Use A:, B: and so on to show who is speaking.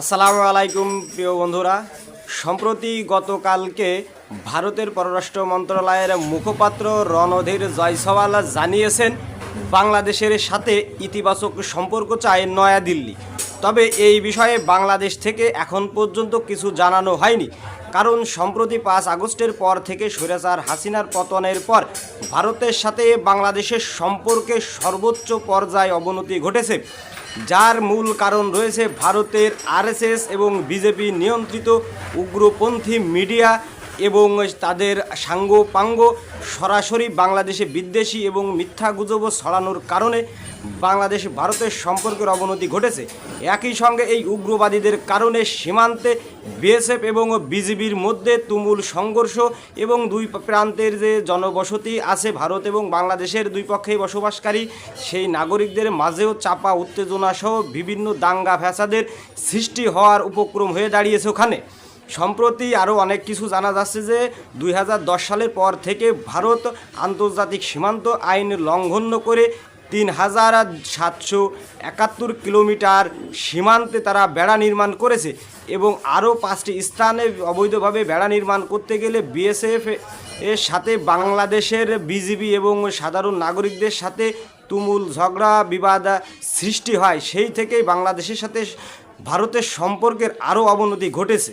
A: আসসালামু আলাইকুম, প্রিয় বন্ধুরা। সম্প্রতি গতকালকে ভারতের পররাষ্ট্র মন্ত্রণালয়ের মুখপাত্র রণধীর জয়সওয়াল জানিয়েছেন, বাংলাদেশের সাথে ইতিবাচক সম্পর্ক চায় নয়াদিল্লি। তবে এই বিষয়ে বাংলাদেশ থেকে এখন পর্যন্ত কিছু জানানো হয়নি। কারণ সম্প্রতি পাঁচ আগস্টের পর থেকে স্বৈরাচার হাসিনার পতনের পর ভারতের সাথে বাংলাদেশের সম্পর্কে সর্বোচ্চ পর্যায়ে অবনতি ঘটেছে। যার মূল কারণ রয়েছে ভারতের আরএসএস এবং বিজেপি নিয়ন্ত্রিত উগ্রপন্থী মিডিয়া এবং তাদের সাঙ্গ পাঙ্গ সরাসরি বাংলাদেশে বিদ্বেষী এবং মিথ্যা গুজব ছড়ানোর কারণে বাংলাদেশ ভারতের সম্পর্কের অবনতি ঘটেছে। একই সঙ্গে এই উগ্রবাদীদের কারণে সীমান্তে বিএসএফ এবং বিজিবির মধ্যে তুমুল সংঘর্ষ এবং দুই প্রান্তের যে জনবসতি আছে ভারত এবং বাংলাদেশের দুই পক্ষেই বসবাসকারী, সেই নাগরিকদের মাঝেও চাপা উত্তেজনা সহ বিভিন্ন দাঙ্গা ফ্যাসাদের সৃষ্টি হওয়ার উপক্রম হয়ে দাঁড়িয়েছে ওখানে। সম্প্রতি আরও অনেক কিছু জানা যাচ্ছে যে দুই হাজার দশ সালের পর থেকে ভারত আন্তর্জাতিক সীমান্ত আইন লঙ্ঘন করে তিন হাজার সাতশো একাত্তর কিলোমিটার সীমান্তে তারা বেড়া নির্মাণ করেছে এবং আরও পাঁচটি স্থানে অবৈধভাবে বেড়া নির্মাণ করতে গেলে বিএসএফ এর সাথে বাংলাদেশের বিজিবি এবং সাধারণ নাগরিকদের সাথে তুমুল ঝগড়া, বিবাদ সৃষ্টি হয়। সেই থেকেই বাংলাদেশের সাথে ভারতের সম্পর্কের আরও অবনতি ঘটেছে।